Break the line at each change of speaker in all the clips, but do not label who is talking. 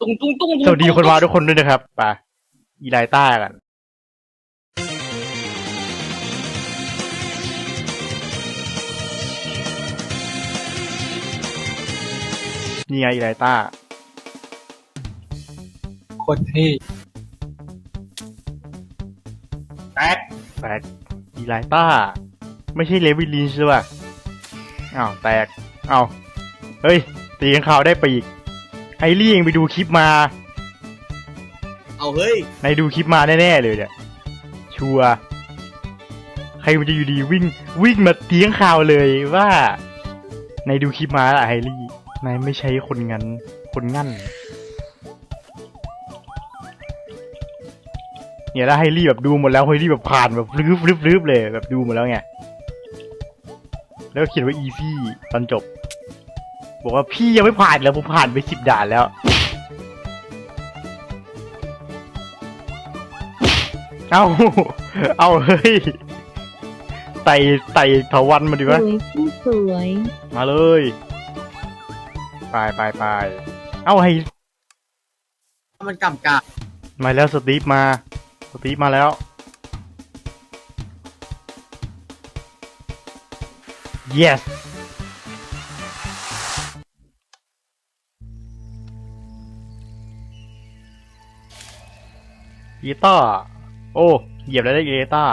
ตุ้งตุ้งตุ้ง
สวัสดีคนมาทุกคนด้วยนะครับไปอีไลต้ากันนี่ไงอีไลต้า
คนที่
แตก
แตกอีไลต้า ไม่ใช่เลวิลินใช่ป่ะอ้าวแตกอ้าวเฮ้ย ตีกันข่าวได้ไปอีก ไอรี่เองไปดูคลิปมา
เอาเฮ้ย
ในดูคลิปมาแน่ๆเลยเนี่ยชัวร์ใครมันจะอยู่ดีวิ่งวิ่งมาเตียงข่าวเลยว่าในดูคลิปมาละไฮรี่นายไม่ใช่คนงั้น คนงั้น เนี่ยแล้วไฮรี่แบบดูหมดแล้วไฮรี่แบบผ่านแบบรืบรืบรืบเลยแบบดูหมดแล้วไงแล้วก็เขียนว่า easy ตอนจบ บอกว่าพี่ยังไม่ผ่านแล้วผมผ่านไปสิบด่านแล้วเอาเอาเฮ้ยไต่ไต่เถาวันมาดิ
ส
วะ
วยพี่สวย
มาเลย ไปไปไปเอาให้
มันกำกา
มาแล้วสตีฟมา สตีฟมาแล้ว yes กีต้า โอ้ เหยียบแล้วได้กีต้า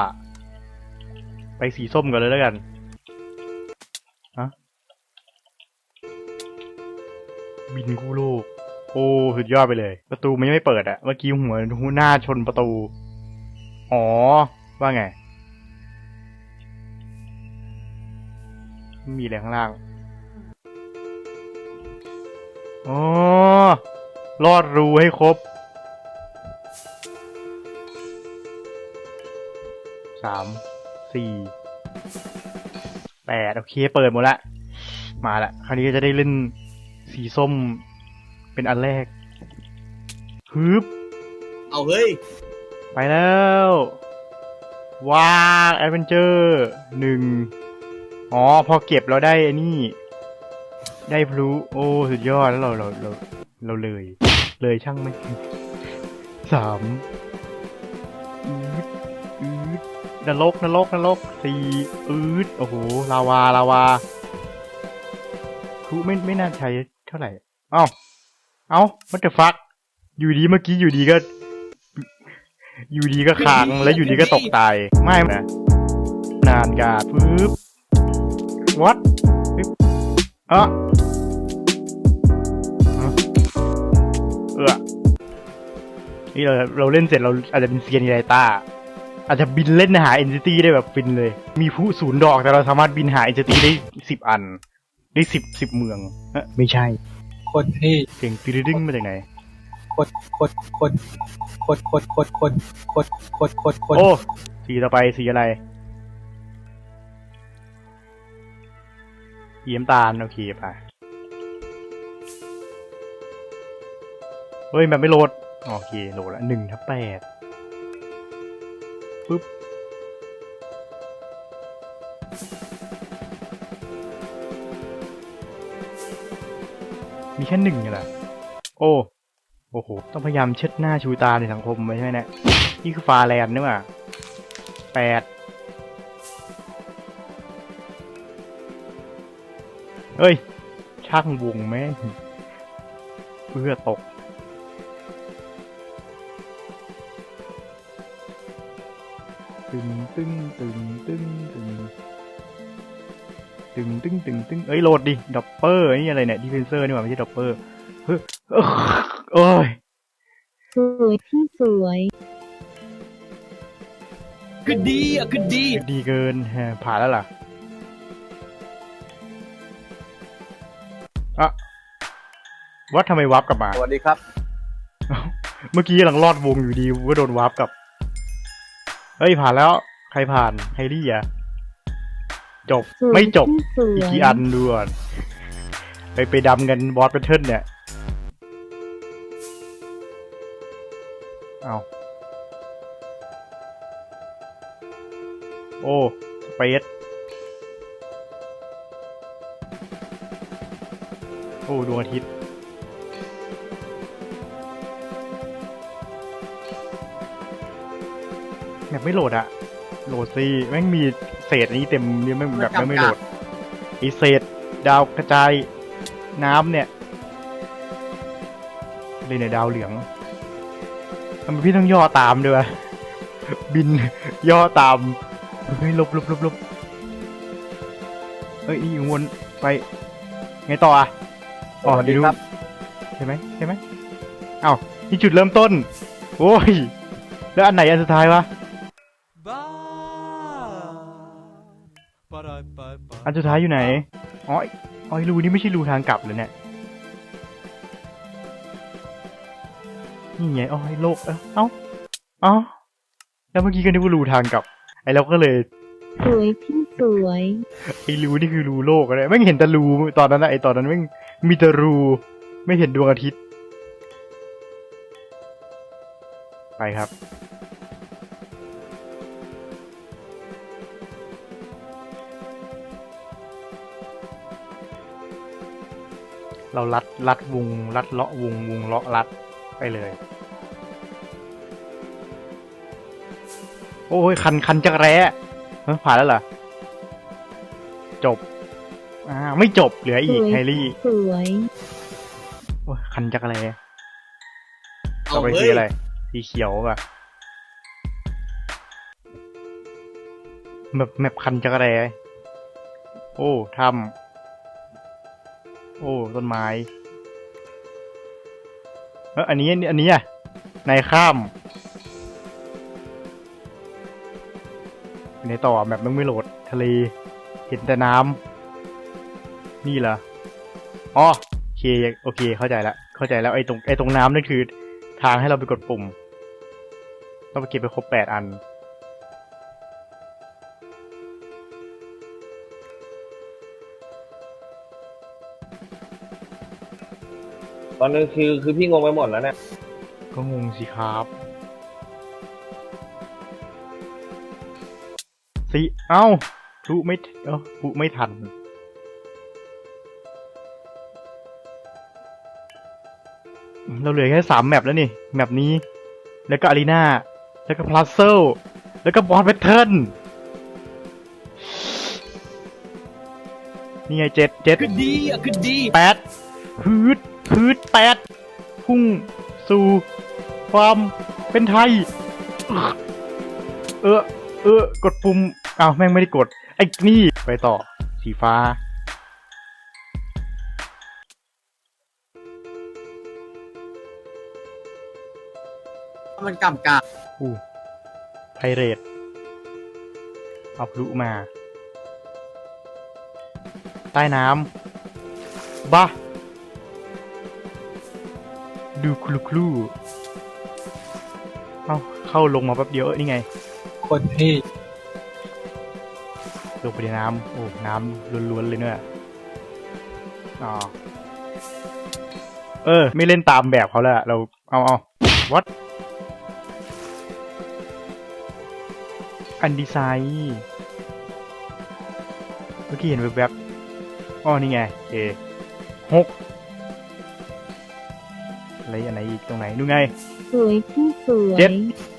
ไปสีส้มกันเลยแล้วกันฮะบินกู้โลก โอ้สุดยอดไปเลย ประตูมันยังไม่เปิดอะเมื่อกี้หัวหัวหน้าชนประตู อ๋อ ว่าไง มีอะไรข้างล่างอ๋อ รอดรูให้ครบ สาม สี่ แปดโอเค เปิดหมดละ มาละ คราวนี้ก็จะได้เล่นสีส้มเป็นอันแรกฮึบ
เอาเฮ้ย
ไปแล้วว้าวแอดเวนเจอร์หนึ่งอ๋อ พอเก็บเราได้ไอ้นี่ได้พลุโอ้ สุดยอดแล้วเราเราเราเราเลย เลยช่างไหมสาม นรกนรกนรกสี่อืดโอ้โหลาวาลาวาพลุไม่ไม่น่าใช้เท่าไหร่เอ้าเอ้า what the fuck อยู่ดีเมื่อกี้อยู่ดีก็ อยู่ดีก็ค้างแล้วอยู่ดีก็ตกตายไม่นะนานกาดปึ๊บ what ปึ๊บอะอะเออนี่เราเราเล่นเสร็จเราอาจจะเป็นเซียนอีไลต้า อาจจะบินเล่นหาเอนซิตี้ได้แบบฟินเลย มีผู้ศูนย์ดอกแต่เราสามารถบินหาเอนซิตี้ได้สิบอัน ได้สิบสิบเมืองเอ๊ะไม่ใช่
คนที่
เสียงตีดึงมาจากไหน
คนคนคนคนคนคนคนคนคนคนคน
โอ้สีต่อไปสีอะไรสีน้ำตาลโอเคไปเฮ้ยมันไม่โหลด โอเคโหลดละหนึ่งทับแปด ปึ๊บมีแค่หนึ่งเหรอโอ้โอ้โห ต้องพยายามเช็ดหน้าชูตาในสังคมไว้ใช่ไหมเนี่ยนี่คือฟาแลนด์นี่หว่าแปดเฮ้ย ช่างวงแม่เพื่อตก ตึงตึงตึงตึงตึงตึงตึงตึงตึงเอ้ยโหลดดิด็อปเปอร์นี่อะไรเนี่ยดิเฟนเซอร์นี่หว่าไม่ใช่ด็อปเปอร์เฮ้ยโอ้ย
สวยพี่สวย
คือดีอะคือดี
ดีเกินฮะผ่านแล้วล่ะอะวัดทำไมวับกลับมา
สวัสดีครับ
เมื่อกี้กำลังรอดวงอยู่ดีก็โดนวับกลับ เฮ้ยผ่านแล้ว ใครผ่านไฮรี่อะจบ
สวย
ไม่จบ
พี่สวย
อีกกี่อันดูก่อนไปไปดำกันบอสแพทเทิร์นเนี่ย เอาโอ้ สเปซโอ้ ดวงอาทิตย์ แบบไม่โหลดอะโหลดสิแม่งมีเศษอันนี้เต็มเนี่ยแม่งแบบแม่งไม่โหลดไอเศษ ดาวกระจายน้ำเนี่ยเลยเนี่ยดาวเหลืองทำไมพี่ต้องย่อตามด้วยวะบินย่อตามเฮ้ยหลบหลบหลบหลบเฮ้ยนี่วนไปไงต่ออะอ๋อเดี๋ยวดูใช่ไหมใช่ไหมเอ้านี่จุดเริ่มต้นโอ้ยแล้วอันไหนอันสุดท้ายวะ อันสุดท้ายอยู่ไหน อ๋อไอ้อ๋อไอ้รูนี่ไม่ใช่รูทางกลับเลยเนี่ย นี่ไงอ๋อไอ้โลก เอ้าเอ้าเอ้าแล้วเมื่อกี้ก็นึกว่ารูทางกลับ ไอ้เราก็เลย
สวยที่สวย
ไอ้รูนี่คือรูโลกอะไรไม่งเห็นแต่รูตอนนั้นนะไอ้ตอนนั้นไม่งมีแต่รูไม่เห็นดวงอาทิตย์ ไปครับ เราลัดลัดวงลัดเลาะวงวงเลาะลัดไปเลย โอ้ยคันคันจักรแร้เฮ้ยผ่านแล้วเหรอ จบ อ่า ไม่จบเหลือ
ส
อีก
วย
ไฮรี่
สวย
โอ้ยคันจักรแร้
เอา
ต่อไป
เฮ้
คื
ย
ออะไรสีเขียวป่ะแบบแมปคันจักรแร้โอ้ทำ โอ้ต้นไม้เอออันนี้อันนี้อะในข้ามในต่อแบบมันไม่โหลดทะเลเห็นแต่น้ำนี่เหรออ๋อโอเคโอเค เข้าใจละเข้าใจแล้วไอ้ตรงไอ้ตรงน้ำนั่นคือ ทางให้เราไปกดปุ่ม ต้องไปเก็บไปครบแปดอัน
อนนี้คือคือพี่งงไปหมดแล้วเนี่ย
ก็งงสิครับสิเอ้ารู้ไม่เอ้ารู้ไม่ทัน เราเหลือแค่สามแมปแล้วนี่ แมปนี้ แล้วก็อารีนาแล้วก็พลัสเซลแล้วก็บอสแพทเทิร์นนี่ไงเจ็ดเจ็ด
คือดีอะคือดี
แปดพืด พืดแปดพุ่งสู่ความเป็นไทย เออ เออ กดปุ่มอ้าวแม่งไม่ได้กด ไอ้นี่ ไปต่อ สีฟ้า
มันกำกา
อู้ไพเรตเอาพลุมา ใต้น้ำบ้า ดูคลูคลูเอาเข้าลงมาแป๊บเดียวเอ้ยนี่ไง
คนที่
ลงไปในน้ำโอ้ น้ำล้วนๆเลยเนี่ยอ๋อเออ ไม่เล่นตามแบบเขาแล้วอะเราเอาเอาวัดอันดีไซน์เมื่อกี้เห็นแวบๆอ๋อนี่ไงเอหก อะไรอันไหนอีกตรงไหนนู่นไง
สวยที่สวย
เจ็ด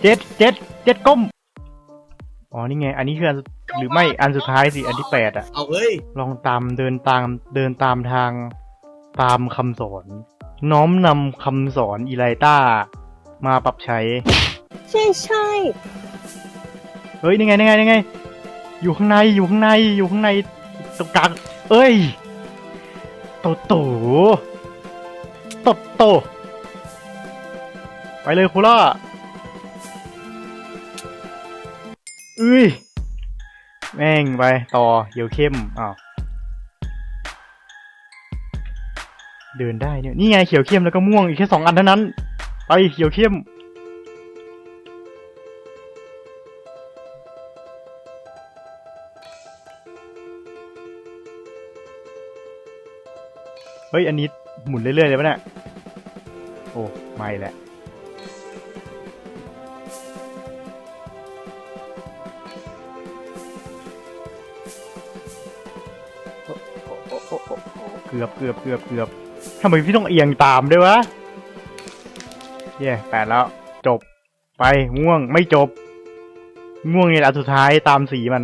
เจ็ดเจ็ดเจ็ดก้มอ๋อนี่ไง อันนี้คืออันหรือไม่อันสุดท้ายสิอันที่แปดอะ
เอาเฮ้ย
ลองตามเดินตามเดินตามทางตามคำสอน น้อมนำคำสอนอีไลต้า มาปรับใช้
ใช่ใช่
เฮ้ยนี่ไงนี่ไงนี่ไง อยู่ข้างในอยู่ข้างในอยู่ข้างในตรงกลางเอ้ยโตโตโตโต ไปเลยคูล่าเอ้ย แม่งไป ต่อเหี่ยวเข้ม อ้าว เดินได้เนี่ย นี่ไงเขียวเข้มแล้วก็ม่วงอีกแค่สองอันเท่านั้น ไปเขียวเข้ม เฮ้ย อันนี้หมุนเรื่อยๆเลยปะเนี่ย โอ้ ไม่แหละ อ้เกือบเกือบเกือบเกือบทำไมพี่ต้องเอียงตามด้วยวะเย่แปดแล้ว จบ ไปม่วงไม่จบ ง่วงไงล่ะสุดท้ายตามสีมัน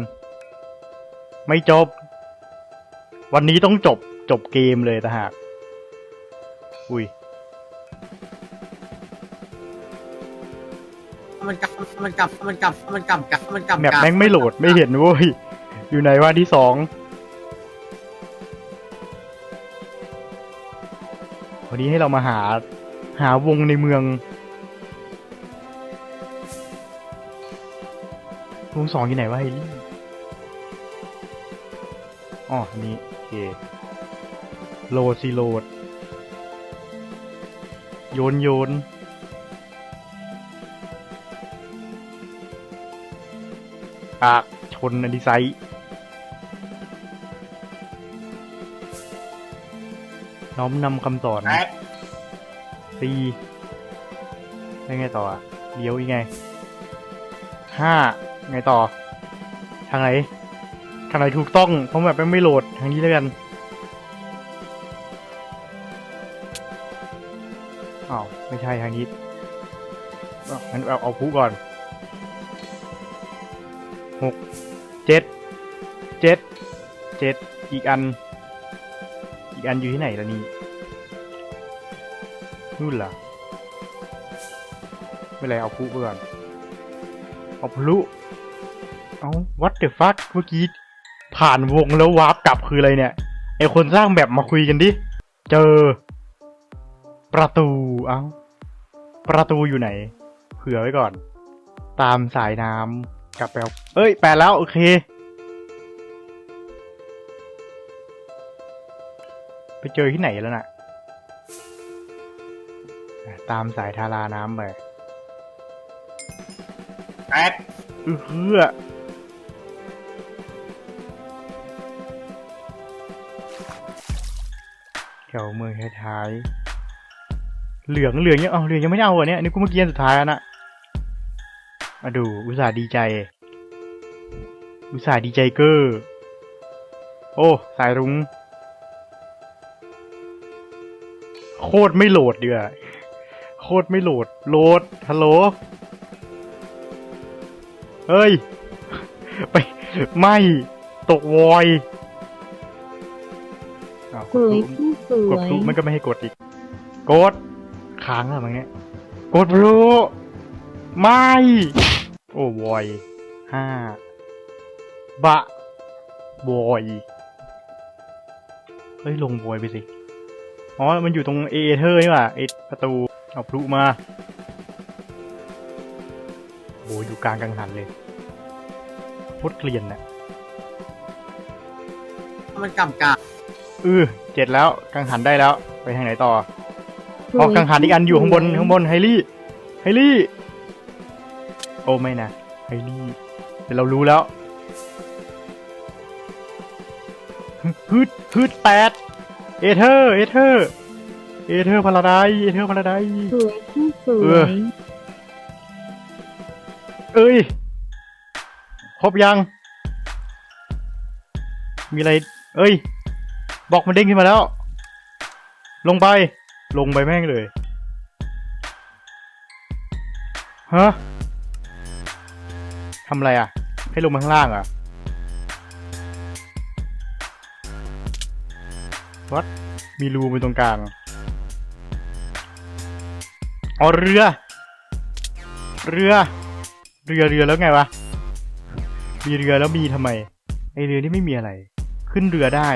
ไม่จบ วันนี้ต้องจบจบเกมเลยแต่หาก อุ้ย
มันกลับมันกลับมันกลับมันกลับกลับมันกลับ
แมปแม่งไม่โหลดไม่เห็นเว้ยอยู่ไหนว่าที่สอง วันนี้ให้เรามาหาหาวงในเมือง วงสองอยู่ไหนวะไฮลี่อ๋อนนี้โอเคโหลดสิโหลดโยนโยนปากชนอันดีไซ น์น้อมนำคำสอน
แป๊บ
ตีได้ไงต่ออะเลี้ยวอีกไงห้าไงต่อ ทางไหน ทางไหนถูกต้อง เพราะแบบไม่โหลด ทางนี้แล้วกันอ้าวไม่ใช่ทางนี้อ้าวงั้นเอาเอาผู้ก่อนหกเจ็ดเจ็ดเจ็ดอีกอันอี กอันอยู่ที่ไหนล่ะนี่นู่นล่ะไม่เป็นไรเอาพลุไปก่อนเอาพลุเอา what the fuck เมื่อกี้ผ่านวงแล้ววาร์ปกลับคืออะไรเนี่ยไอคนสร้างแบบมาคุยกันดิ เจอ ประตูเอ้าประตูอยู่ไหน เผื่อไว้ก่อน ตามสายน้ำกลับไปเอาเอ้ย แปลแล้ว โอเค ไปเจอที่ไหนแล้วน่ะ ตามสายทาราน้ำไป
แป๊บ
เออเฮือแถวเมืองท้ายๆเหลืองเหลืองยังเอาเหลืองยังไม่ได้เอาเหรอเนี่ยนี่กูเมื่อกี้อันสุดท้ายแล้วนะมาดู อุตส่าห์ดีใจ อุตส่าห์ดีใจเกอร์ โอ้ สายรุ้งโคตรไม่โหลดเดือโคตรไม่โหลด โหลด ฮัลโหล เฮ้ย ไป ไม่ ตกวอยอ้าว
สวยพี่ส
ก
ว
ด
ย
พลุมันก็ไม่ให้กดอีก กด ค้างอะมันเนี้ย กดพลุไม่ โอ้วอยห้า บะวอย เฮ้ย ลงวอยไปสิ อ๋อ มันอยู่ตรงเอเธอร์นี่หว่าไอประตู เอาพลุมาโอ้ยอยู่กลางกังหันเลยโคตรเกลียนน่ะ
มันกลับกลับ
เออเจ็ดแล้วกังหันได้แล้ว ไปทางไหนต่ออ๋อกังหันอีกอันอยู่ข้างบนข้างบนไฮลี่ไฮลี่ โอ้ไม่นะไฮลี่เดี๋ยวเรารู้แล้วฮึดฮึดแปด เอเธอร์ เอเธอร์ เอเธอร์พาราไดเอเธอร์พาราได
สวยพี่สว
เออ
ย
เอ้ย ครบยัง มีอะไร เอ้ย บอกมันเด้งขึ้นมาแล้ว ลงไป ลงไปแม่งเลย ฮะทำอะไรอะ ให้ลงมาข้างล่างอะ วัดมีรูไปตรงกลางอ๋อเรือ เรือ เรือเรือแล้วไงวะ มีเรือแล้วมีทำไม ไอเรือนี่ไม่มีอะไร ขึ้นเรือได้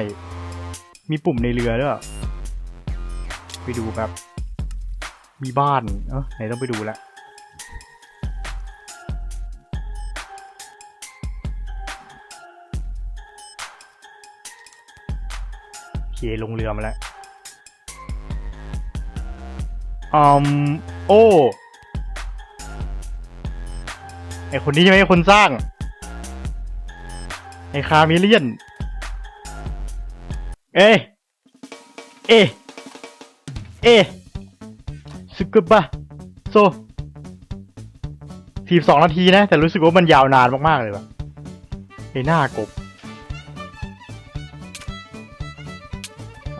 มีปุ่มในเรือด้วยไปดูแบบ มีบ้าน เออไหนต้องไปดูละ เคลงเรือมาแล้วอืมโอ้ไอคนนี้ใช่ไหมคนสร้าง ไอคาเมเลียน เอ้ยเอะเอะสึกบะโซสี่สองนาทีนะ แต่รู้สึกว่ามันยาวนานมาก ๆ เลยว่ะไอหน้ากบ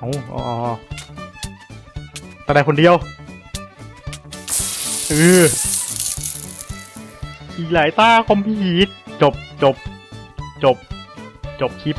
เอาอ๋อแต่ได้คนเดียวเอออีกหลายตาคอมพิวต์จบจบ จบ จบคลิป